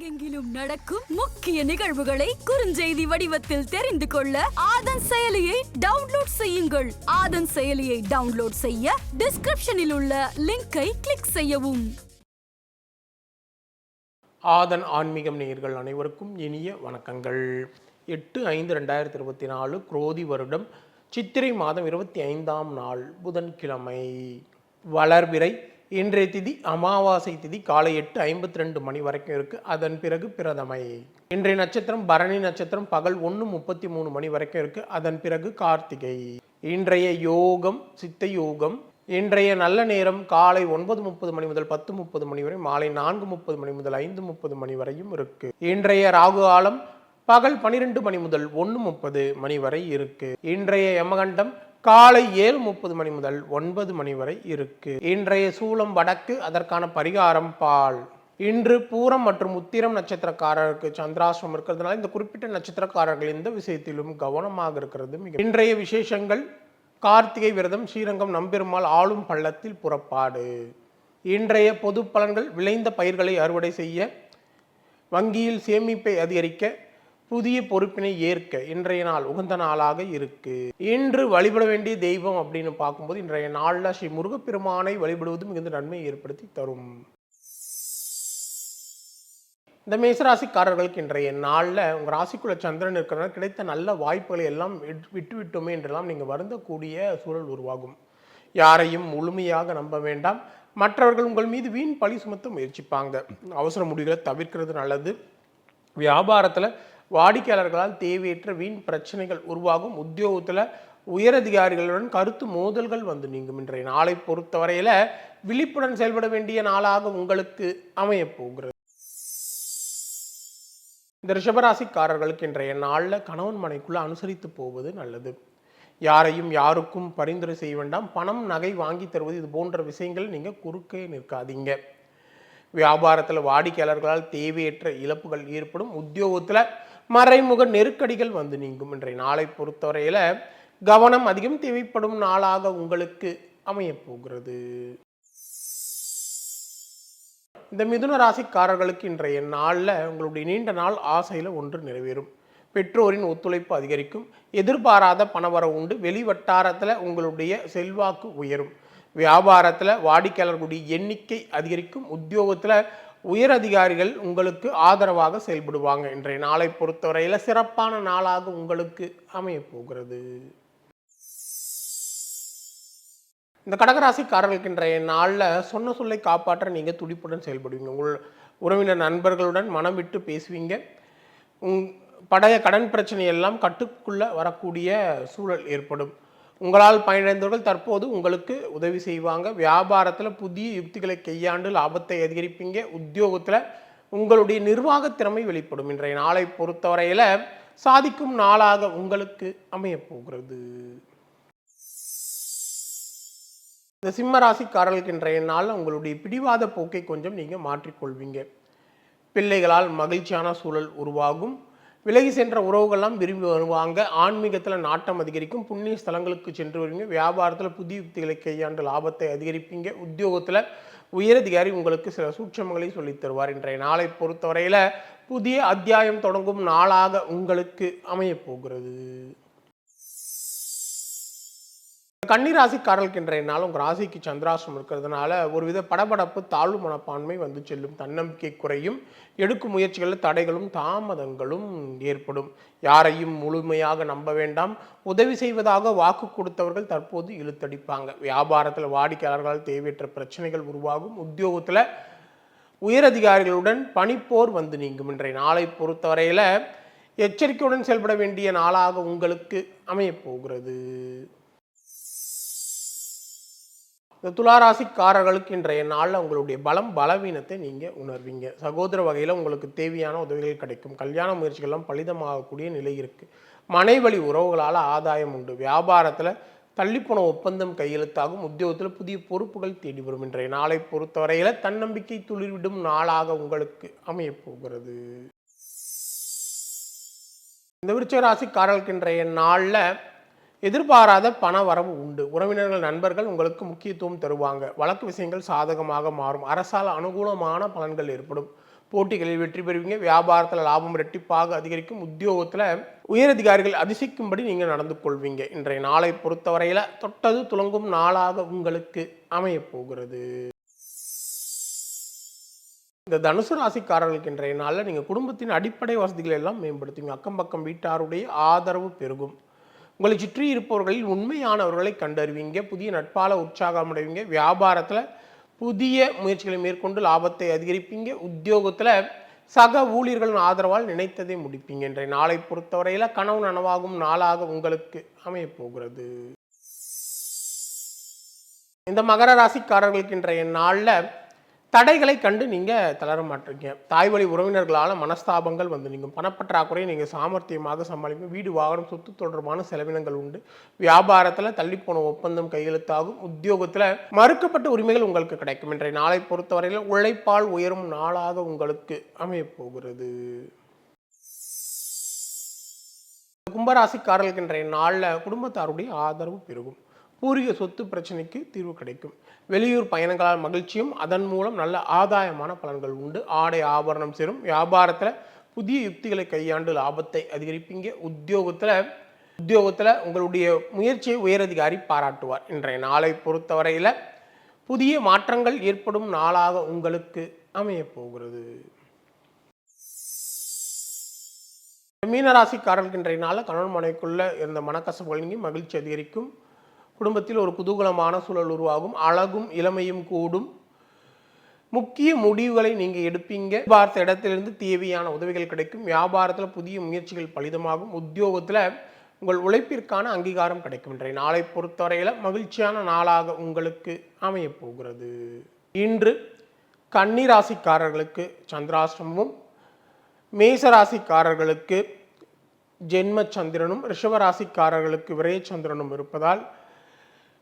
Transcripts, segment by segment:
உலகெங்கிலும் நடக்கும் முக்கிய நிகழ்வுகளை குறுஞ்செய்தி வடிவத்தில் தெரிந்து கொள்ள ஆதன் செயலியை டவுன்லோட் செய்யுங்கள். ஆதன் செயலியை டவுன்லோட் செய்ய டிஸ்கிரிப்ஷனில் உள்ள லிங்கை கிளிக் செய்யவும். ஆதன் ஆன்மீகம் நேயர்கள் அனைவருக்கும் இனிய வணக்கங்கள். எட்டு ஐந்து ரெண்டாயிரத்தி இருபத்தி நாலு குரோதி வருடம் சித்திரை மாதம் இருபத்தி ஐந்தாம் நாள் புதன்கிழமை. வளர்விரை இன்றைய திதி அமாவாசை திதி காலை எட்டு ஐம்பத்தி ரெண்டு மணி வரைக்கும் இருக்கு. அதன் பிறகு பிரதமை. இன்றைய நட்சத்திரம் பரணி நட்சத்திரம் பகல் ஒன்று முப்பத்தி மூணு மணி வரைக்கும் இருக்கு. அதன் பிறகு கார்த்திகை. இன்றைய யோகம் சித்த யோகம் இன்றைய நல்ல நேரம் காலை ஒன்பது முப்பது மணி முதல் பத்து முப்பது மணி வரை மாலை நான்கு முப்பது மணி முதல் ஐந்து முப்பது மணி வரையும் இருக்கு. இன்றைய ராகு காலம் பகல் பனிரெண்டு மணி முதல் ஒன்று முப்பது மணி வரை இருக்கு. இன்றைய யமகண்டம் காலை ஏழு முப்பது மணி முதல் ஒன்பது மணி வரை இருக்கு. இன்றைய சூளம் வடக்கு அதற்கான பரிகாரம் பால். இன்று பூரம் மற்றும் உத்திரம் நட்சத்திரக்காரருக்கு சந்திராசிரமம் இருக்கிறதுனால இந்த குறிப்பிட்ட நட்சத்திரக்காரர்கள் எந்த விஷயத்திலும் கவனமாக இருக்கிறது மிக. இன்றைய விசேஷங்கள் கார்த்திகை விரதம் ஸ்ரீரங்கம் நம்பெருமாள் ஆளும் பள்ளத்தில் புறப்பாடு. இன்றைய பொது பலன்கள் விளைந்த பயிர்களை அறுவடை செய்ய வங்கியில் சேமிப்பை அதிகரிக்க புதிய பொறுப்பினை ஏற்க இன்றைய நாள் உகந்த நாளாக இருக்கு. இன்று வழிபட வேண்டிய தெய்வம் அப்படின்னு பார்க்கும்போது இன்றைய நாளில் ஸ்ரீ முருகப்பெருமானை வழிபடுவது மிகுந்த நன்மையை ஏற்படுத்தி தரும். இந்த மேசராசிக்காரர்களுக்கு இன்றைய நாளில் உங்கள் ராசிக்குள்ள சந்திரன் இருக்கிறனால கிடைத்த நல்ல வாய்ப்புகளை எல்லாம் விட்டு விட்டோமே என்றெல்லாம் நீங்கள் வருந்தக்கூடிய சூழல் உருவாகும். யாரையும் முழுமையாக நம்ப வேண்டாம். மற்றவர்கள் உங்கள் மீது வீண் பழி சுமத்த முயற்சிப்பாங்க. அவசர முடிவுகளை தவிர்க்கிறது நல்லது. வியாபாரத்தில் வாடிக்கையாளர்களால் தேவையற்ற வீண் பிரச்சனைகள் உருவாகும். உத்தியோகத்தில் உயரதிகாரிகளுடன் கருத்து மோதல்கள் வந்து நீங்கும். இன்றைய நாளை பொறுத்தவரையில் விழிப்புடன் செயல்பட வேண்டிய நாளாக உங்களுக்கு அமையப்போகிறது இந்த ரிஷபராசிக்காரர்களுக்கு இன்றைய நாளில் கணவன் மனைக்குள்ள அனுசரித்து போவது நல்லது. யாரையும் யாருக்கும் பரிந்துரை செய்ய வேண்டாம். பணம் நகை வாங்கி தருவது இது போன்ற விஷயங்கள் நீங்கள் குறுக்கே நிற்காதீங்க. வியாபாரத்தில் வாடிக்கையாளர்களால் தேவையற்ற இழப்புகள் ஏற்படும். உத்தியோகத்தில் மறைமுக நெருக்கடிகள் வந்து நீங்கும் இன்றைய நாளை பொறுத்தவரையில் கவனம் அதிகம் தேவைப்படும் நாளாக உங்களுக்கு அமையப் போகிறது. இந்த மிதுன ராசிக்காரர்களுக்கு இன்றைய நாளில் உங்களுடைய நீண்ட நாள் ஆசையில் ஒன்று நிறைவேறும். பெற்றோரின் ஒத்துழைப்பு அதிகரிக்கும். எதிர்பாராத பணவரவு உண்டு. வெளி வட்டாரத்தில் உங்களுடைய செல்வாக்கு உயரும். வியாபாரத்தில் வாடிக்கையாளர்களுடைய எண்ணிக்கை அதிகரிக்கும். உத்தியோகத்தில் உயர் அதிகாரிகள் உங்களுக்கு ஆதரவாக செயல்படுவாங்க. இன்றைய நாளை பொறுத்தவரையில் சிறப்பான நாளாக உங்களுக்கு அமையப்போகிறது இந்த கடகராசிக்காரர்களுக்கு இன்றைய நாளில் சொன்ன சொல்லை காப்பாற்ற நீங்கள் துடிப்புடன் செயல்படுவீங்க. உங்கள் உறவினர் நண்பர்களுடன் மனம் விட்டு பேசுவீங்க. உங் பழைய கடன் பிரச்சனை எல்லாம் கட்டுக்குள்ளே வரக்கூடிய சூழல் ஏற்படும். உங்களால் பயனடைந்தவர்கள் தற்போது உங்களுக்கு உதவி செய்வாங்க. வியாபாரத்தில் புதிய யுக்திகளை கையாண்டு லாபத்தை அதிகரிப்பீங்க. உத்தியோகத்தில் உங்களுடைய நிர்வாகத் திறமை வெளிப்படும். இன்றைய நாளை பொறுத்தவரையில் சாதிக்கும் நாளாக உங்களுக்கு அமையப்போகிறது இந்த சிம்மராசிக்காரர்களுக்கு இன்றைய நாளில் உங்களுடைய பிடிவாத போக்கை கொஞ்சம் நீங்கள் மாற்றிக்கொள்வீங்க. பிள்ளைகளால் மகிழ்ச்சியான சூழல் உருவாகும். விலகி சென்ற உறவுகள்லாம் விரும்பி வருவாங்க. ஆன்மீகத்தில் நாட்டம் அதிகரிக்கும். புண்ணிய ஸ்தலங்களுக்கு சென்று வருவீங்க. வியாபாரத்தில் புதிய யுக்திகளை கையாண்டு லாபத்தை அதிகரிப்பீங்க. உத்தியோகத்தில் உயரதிகாரி உங்களுக்கு சில சூட்சமங்களை சொல்லித் தருவார். இன்றைய நாளை பொறுத்தவரையில் புதிய அத்தியாயம் தொடங்கும் நாளாக உங்களுக்கு அமையப் போகிறது. கன்னிராசிக்காரர்களுக்கு இன்றைய நாள் உங்கள் ராசிக்கு சந்திராசம் இருக்கிறதுனால ஒருவித படபடப்பு தாழ்வு மனப்பான்மை வந்து செல்லும். தன்னம்பிக்கை குறையும். எடுக்கும் முயற்சிகளில் தடைகளும் தாமதங்களும் ஏற்படும். யாரையும் முழுமையாக நம்ப வேண்டாம். உதவி செய்வதாக வாக்கு கொடுத்தவர்கள் தற்போது இழுத்தடிப்பாங்க. வியாபாரத்தில் வாடிக்கையாளர்களால் தேவையற்ற பிரச்சனைகள் உருவாகும். உத்தியோகத்தில் உயரதிகாரிகளுடன் பணிப்போர் வந்து நீங்கும். இன்றைய நாளை பொறுத்தவரையில் எச்சரிக்கையுடன் செயல்பட வேண்டிய நாளாக உங்களுக்கு அமையப்போகிறது இந்த துளாராசிக்காரர்களுக்கு இன்றைய நாளில் உங்களுடைய பலம் பலவீனத்தை நீங்கள் உணர்வீங்க. சகோதர வகையில் உங்களுக்கு தேவையான உதவிகள் கிடைக்கும். கல்யாண முயற்சிகள்லாம் பலிதமாகக்கூடிய நிலை இருக்குது மனைவழி உறவுகளால் ஆதாயம் உண்டு. வியாபாரத்தில் தள்ளிப்போன ஒப்பந்தம் கையெழுத்தாகும். உத்தியோகத்தில் புதிய பொறுப்புகள் தேடி வரும். இன்றைய நாளை பொறுத்தவரையில் தன்னம்பிக்கை துளிர்விடும் நாளாக உங்களுக்கு அமையப்போகிறது. இந்த விருச்சக ராசிக்காரர்களுக்கு இன்றைய நாளில் எதிர்பாராத பண வரவு உண்டு. உறவினர்கள் நண்பர்கள் உங்களுக்கு முக்கியத்துவம் தருவாங்க. வழக்கு விஷயங்கள் சாதகமாக மாறும். அரசால் அனுகூலமான பலன்கள் ஏற்படும். போட்டிகளில் வெற்றி பெறுவீங்க. வியாபாரத்தில் லாபம் இரட்டிப்பாக அதிகரிக்கும். உத்தியோகத்தில் உயரதிகாரிகள் அதிசயிக்கும்படி நீங்கள் நடந்து கொள்வீங்க. இன்றைய நாளை பொறுத்தவரையில் தொட்டது துலங்கும் நாளாக உங்களுக்கு அமையப் போகிறது. இந்த தனுசு ராசிக்காரர்களுக்கு இன்றைய நாளில் நீங்கள் குடும்பத்தின் அடிப்படை வசதிகளை எல்லாம் மேம்படுத்துவீங்க. அக்கம் பக்கம் வீட்டாருடைய ஆதரவு பெருகும். உங்களை சுற்றி இருப்பவர்களில் உண்மையானவர்களை கண்டறிவீங்க புதிய நட்பால உற்சாகம் அடைவீங்க வியாபாரத்தில் புதிய முயற்சிகளை மேற்கொண்டு லாபத்தை அதிகரிப்பீங்க உத்தியோகத்தில் சக ஊழியர்களின் ஆதரவால் நினைத்ததை முடிப்பீங்க. இன்றைய நாளை பொறுத்தவரையில் கனவு நனவாகும் நாளாக உங்களுக்கு அமையப்போகிறது. இந்த மகர ராசிக்காரர்களுக்கு இன்றைய நாளில் தடைகளை கண்டு நீங்கள் தளர மாட்டீங்க. தாய் வழி உறவினர்களால் மனஸ்தாபங்கள் வந்து நீங்கள் பணப்பற்றாக்குறையை நீங்கள் சாமர்த்தியமாக சமாளிக்கும். வீடு வாகனம் சொத்து தொடர்பான செலவினங்கள் உண்டு. வியாபாரத்தில் தள்ளிப்போன ஒப்பந்தம் கையெழுத்தாகும். உத்தியோகத்தில் மறுக்கப்பட்ட உரிமைகள் உங்களுக்கு கிடைக்கும். இன்றைய நாளை பொறுத்தவரையில் உழைப்பால் உயரும் நாளாக உங்களுக்கு அமையப்போகிறது. கும்பராசிக்காரர்களுக்கு இன்றைய நாளில் குடும்பத்தாருடைய ஆதரவு பெருகும். பூர்வீக சொத்து பிரச்சனைக்கு தீர்வு கிடைக்கும். வெளியூர் பயணங்களால் மகிழ்ச்சியும் அதன் மூலம் நல்ல ஆதாயமான பலன்கள் உண்டு. ஆடை ஆபரணம் சேரும். வியாபாரத்தில் புதிய யுக்திகளை கையாண்டு லாபத்தை அதிகரிப்பீங்க. உத்தியோகத்தில் உத்தியோகத்தில் உங்களுடைய முயற்சியை உயரதிகாரி பாராட்டுவார். இன்றைய நாளை பொறுத்தவரையில் புதிய மாற்றங்கள் ஏற்படும் நாளாக உங்களுக்கு அமையப் போகிறது. மீனராசிக்காரர்களுக்கு இன்றைய நாளில் கணவன் மனைக்குள்ள இருந்த மனக்கசப்புகள் மகிழ்ச்சி அதிகரிக்கும். குடும்பத்தில் ஒரு குதூகலமான சூழல் உருவாகும். அழகும் இளமையும் கூடும். முக்கிய முடிவுகளை நீங்கள் எடுப்பீங்க. பார்த்த இடத்திலிருந்து தேவையான உதவிகள் கிடைக்கும். வியாபாரத்தில் புதிய முயற்சிகள் பலிதமாகும். உத்தியோகத்தில் உங்கள் உழைப்பிற்கான அங்கீகாரம் கிடைக்கும். இன்றைய நாளை பொறுத்தவரையில் மகிழ்ச்சியான நாளாக உங்களுக்கு அமையப் போகிறது. இன்று கன்னிராசிக்காரர்களுக்கு சந்திராசிரமமும் மேசராசிக்காரர்களுக்கு ஜென்ம சந்திரனும் ரிஷபராசிக்காரர்களுக்கு விரயச்சந்திரனும் இருப்பதால்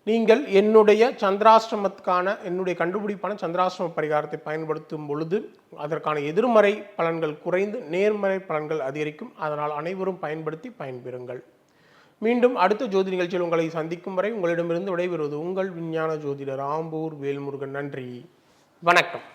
நீங்கள் என்னுடைய சந்திராசிரமத்துக்கான என்னுடைய கண்டுபிடிப்பான சந்திராசிரம பரிகாரத்தை பயன்படுத்தும் பொழுது அதற்கான எதிர்மறை பலன்கள் குறைந்து நேர்மறை பலன்கள் அதிகரிக்கும். அதனால் அனைவரும் பயன்படுத்தி பயன்பெறுங்கள். மீண்டும் அடுத்த ஜோதி நிகழ்ச்சியில் உங்களை சந்திக்கும் வரை உங்களிடமிருந்து விடைபெறுவது உங்கள் விஞ்ஞான ஜோதிடர் ஆம்பூர் வேல்முருகன். நன்றி. வணக்கம்.